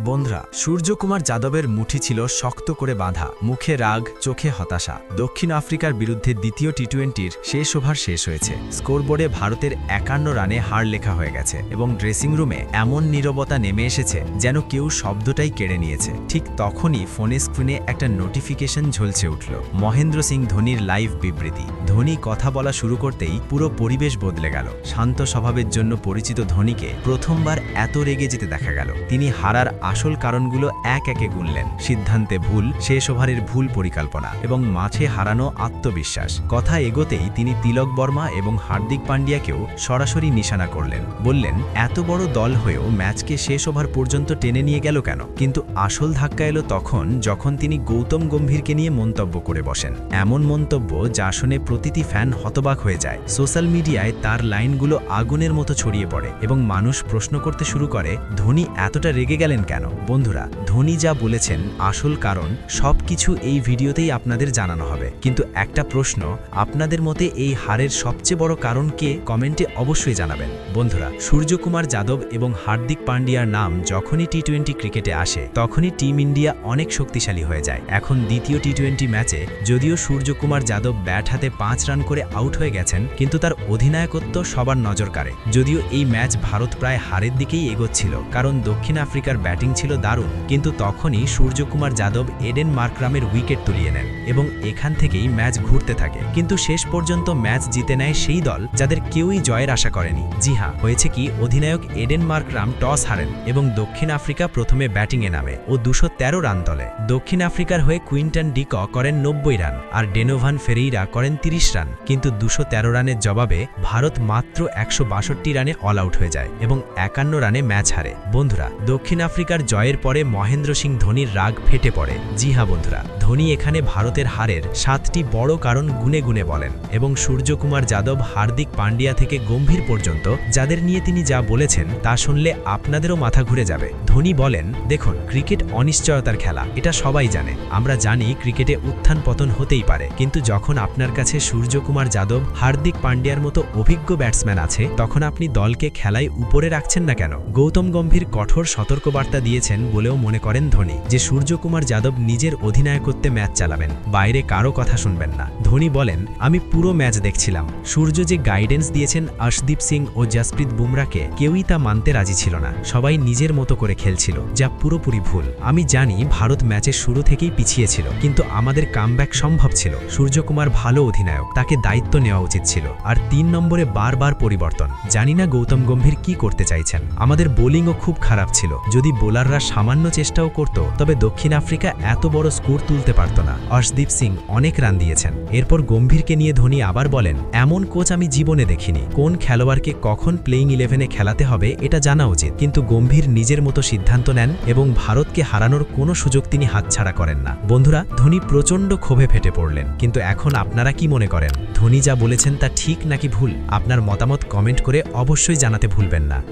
বন্ধুরা, সূর্যকুমার যাদবের মুঠি ছিল শক্ত করে বাঁধা, মুখে রাগ, চোখে হতাশা। দক্ষিণ আফ্রিকার বিরুদ্ধে দ্বিতীয় টি টোয়েন্টির শেষ ওভার শেষ হয়েছে। স্কোরবোর্ডে ভারতের একান্ন রানে হার লেখা হয়ে গেছে এবং ড্রেসিং রুমে এমন নীরবতা নেমে এসেছে যেন কেউ শব্দটাই কেড়ে নিয়েছে। ঠিক তখনই ফোনে স্ক্রিনে একটা নোটিফিকেশন ঝলছে উঠল। মহেন্দ্র সিং ধোনির লাইভ বিবৃতি। ধোনি কথা বলা শুরু করতেই পুরো পরিবেশ বদলে গেল। শান্ত স্বভাবের জন্য পরিচিত ধোনিকে প্রথমবার এত রেগে যেতে দেখা গেল। তিনি হারার আসল কারণগুলো এক একে গুনলেন। সিদ্ধান্তে ভুল শেষ ওভারের ভুল পরিকল্পনা এবং মাঠে হারানো আত্মবিশ্বাস। কথা এগোতেই তিনি তিলক বর্মা এবং হার্দিক পান্ডিয়াকেও সরাসরি নিশানা করলেন। বললেন, এত বড় দল হয়েও ম্যাচকে শেষ ওভার পর্যন্ত টেনে নিয়ে গেল কেন? কিন্তু আসল ধাক্কা এলো তখন যখন তিনি গৌতম গম্ভীরকে নিয়ে মন্তব্য করে বসেন। এমন মন্তব্য যা শুনে প্রতিটি ফ্যান হতবাক হয়ে যায়। সোশ্যাল মিডিয়ায় তার লাইনগুলো আগুনের মতো ছড়িয়ে পড়ে এবং মানুষ প্রশ্ন করতে শুরু করে, ধোনি এতটা রেগে গেলেন কেন? বন্ধুরা, ধোনি যা বলেছেন আসল কারণ সব কিছু এই ভিডিওতেই আপনাদের জানানো হবে। কিন্তু একটা প্রশ্ন, আপনাদের মতে এই হারের সবচেয়ে বড় কারণ কে? কমেন্টে অবশ্যই জানাবেন। বন্ধুরা, সূর্যকুমার যাদব এবং হার্দিক পান্ডিয়ার নাম যখনই টি টোয়েন্টি ক্রিকেটে আসে, তখনই টিম ইন্ডিয়া অনেক শক্তিশালী হয়ে যায়। এখন দ্বিতীয় টি টোয়েন্টি ম্যাচে যদিও সূর্যকুমার যাদব ব্যাট হাতে পাঁচ রান করে আউট হয়ে গেছেন, কিন্তু তার অধিনায়কত্ব সবার নজর কাড়ে। যদিও এই ম্যাচ ভারত প্রায় হারের দিকেই এগোচ্ছিল, কারণ দক্ষিণ আফ্রিকার ব্যাটিং ছিল দারুণ, কিন্তু তখনই সূর্যকুমার যাদব এডেন মার্করামের উইকেট তুলিয়ে নেন এবং এখান থেকেই ম্যাচ ঘুরতে থাকে। কিন্তু শেষ পর্যন্ত ম্যাচ জিতে নেয় সেই দল যাদের কেউই জয়ের আশা করেনি। জি হ্যাঁ হয়েছে কি, অধিনায়ক এডেন মার্করাম টস হারেন এবং দক্ষিণ আফ্রিকা প্রথমে ব্যাটিংয়ে নামে ও দুশো তেরো রান তোলে। দক্ষিণ আফ্রিকার হয়ে কুইন্টন ডিক করেন নব্বই রান আর ডেনোভান ফেরেইরা করেন ৩০ রান। কিন্তু দুশো তেরো রানের জবাবে ভারত মাত্র একশো বাষট্টি রানে অল আউট হয়ে যায় এবং একান্ন রানে ম্যাচ হারে। বন্ধুরা, দক্ষিণ আফ্রিকার জয়ের পরে মহেন্দ্র সিং ধোনির রাগ ফেটে পড়ে। জি হ্যাঁ বন্ধুরা, ধোনি এখানে ভারতের হারের সাতটি বড় কারণ গুনে গুনে বলেন এবং সূর্যকুমার যাদব, হার্দিক পান্ডিয়া থেকে গম্ভীর পর্যন্ত, যাদের নিয়ে তিনি যা বলেছেন তা শুনলে আপনাদেরও মাথা ঘুরে যাবে। ধোনি বলেন, দেখুন, ক্রিকেট অনিশ্চয়তার খেলা, এটা সবাই জানে। আমরা জানি ক্রিকেটে উত্থান পতন হতেই পারে, কিন্তু যখন আপনার কাছে সূর্যকুমার যাদব, হার্দিক পান্ডিয়ার মতো অভিজ্ঞ ব্যাটসম্যান আছে, তখন আপনি দলকে খেলায় উপরে রাখছেন না কেন? গৌতম গম্ভীর কঠোর সতর্কবার্তা দিয়েছেন বলেও মনে করেন ধোনি, যে সূর্যকুমার যাদব নিজের অধিনায়কত্বে ম্যাচ চালাবেন, বাইরে কারও কথা শুনবেন না। ধোনি বলেন, আমি পুরো ম্যাচ দেখছিলাম। সূর্য যে গাইডেন্স দিয়েছেন অর্শদীপ সিং ও জসপ্রীত বুমরাকে কেউই তা মানতে রাজি ছিল না। সবাই নিজের মতো করে খেলছিল, যা পুরোপুরি ভুল। আমি জানি, ভারত ম্যাচের শুরু থেকেই পিছিয়ে ছিল, কিন্তু আমাদের কামব্যাক সম্ভব ছিল। সূর্যকুমার ভালো অধিনায়ক, তাকে দায়িত্ব নেওয়া উচিত ছিল। আর তিন নম্বরে বারবার পরিবর্তন। জানি না গৌতম গম্ভীর কি করতে চাইছেন। আমাদের বোলিংও খুব খারাপ ছিল। যদি বোলাররা সামান্য চেষ্টাও করত, তবে দক্ষিণ আফ্রিকা এত বড় স্কোর তুলতে পারত না। অর্শদীপ সিং অনেক রান দিয়েছেন। এরপর গম্ভীরকে নিয়ে ধোনি আবার বলেন, এমন কোচ আমি জীবনে দেখিনি। কোন খেলোয়াড়কে কখন প্লেইং ইলেভেনে খেলাতে হবে, এটা জানা উচিত। কিন্তু গম্ভীর নিজের মতো সিদ্ধান্ত নেন এবং ভারতকে হারানোর কোনো সুযোগ তিনি হাতছাড়া করেন না। বন্ধুরা, ধোনি প্রচণ্ড ক্ষোভে ফেটে পড়লেন। কিন্তু এখন আপনারা কি মনে করেন? ধোনি যা বলেছেন তা ঠিক নাকি ভুল? আপনার মতামত কমেন্ট করে অবশ্যই জানাতে ভুলবেন না।